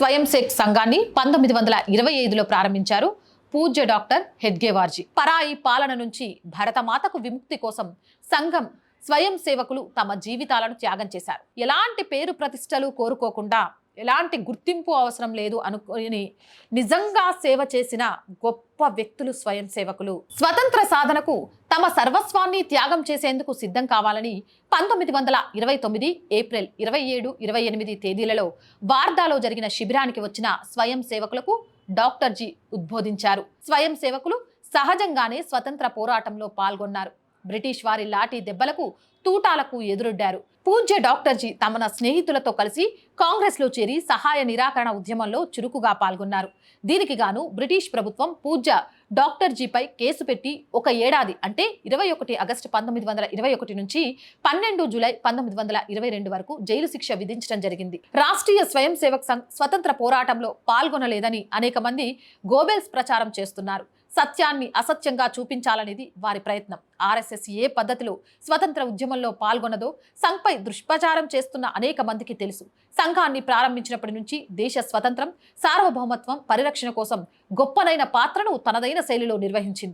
స్వయం సేక్ సంఘాన్ని పంతొమ్మిది వందల ఇరవై ఐదులో ప్రారంభించారు పూజ్య డాక్టర్ హెడ్గేవార్జీ. పరాయి పాలన నుంచి భరతమాతకు విముక్తి కోసం సంఘం స్వయం సేవకులు తమ జీవితాలను త్యాగం చేశారు. ఎలాంటి పేరు ప్రతిష్టలు కోరుకోకుండా ఎలాంటి గుర్తింపు అవసరం లేదు అనుకుని నిజంగా సేవ చేసిన గొప్ప వ్యక్తులు స్వయం సేవకులు. స్వతంత్ర సాధనకు తమ సర్వస్వాన్ని త్యాగం చేసేందుకు సిద్ధం కావాలని పంతొమ్మిది వందల ఇరవై తొమ్మిది ఏప్రిల్ ఇరవై ఏడు ఇరవై ఎనిమిది తేదీలలో వార్దాలో జరిగిన శిబిరానికి వచ్చిన స్వయం సేవకులకు డాక్టర్ జీ ఉద్బోధించారు. స్వయం సేవకులు సహజంగానే స్వతంత్ర పోరాటంలో పాల్గొన్నారు. బ్రిటిష్ వారి లాఠీ దెబ్బలకు తూటాలకు ఎదురొడ్డారు. పూజ్య డాక్టర్ జీ తమ స్నేహితులతో కలిసి కాంగ్రెస్లో చేరి సహాయ నిరాకరణ ఉద్యమంలో చురుకుగా పాల్గొన్నారు. దీనికి గాను బ్రిటిష్ ప్రభుత్వం పూజ్య డాక్టర్జీపై కేసు పెట్టి ఒక ఏడాది అంటే ఇరవై ఒకటి ఆగస్టు పంతొమ్మిది వందల ఇరవై ఒకటి నుంచి పన్నెండు జూలై పంతొమ్మిది వందల ఇరవై రెండు వరకు జైలు శిక్ష విధించడం జరిగింది. రాష్ట్రీయ స్వయం సేవక్ సంఘ్ స్వతంత్ర పోరాటంలో పాల్గొనలేదని అనేక మంది గోబెల్స్ ప్రచారం చేస్తున్నారు. సత్యాన్ని అసత్యంగా చూపించాలనేది వారి ప్రయత్నం. ఆర్ఎస్ఎస్ ఏ పద్ధతిలో స్వతంత్ర ఉద్యమంలో పాల్గొనదో సంఘ్పై దుష్ప్రచారం చేస్తున్న అనేక మందికి తెలుసు. సంఘాన్ని ప్రారంభించినప్పటి నుంచి దేశ స్వతంత్రం సార్వభౌమత్వం పరిరక్షణ కోసం గొప్పనైన పాత్రను తనదైన శైలిలో నిర్వహించింది.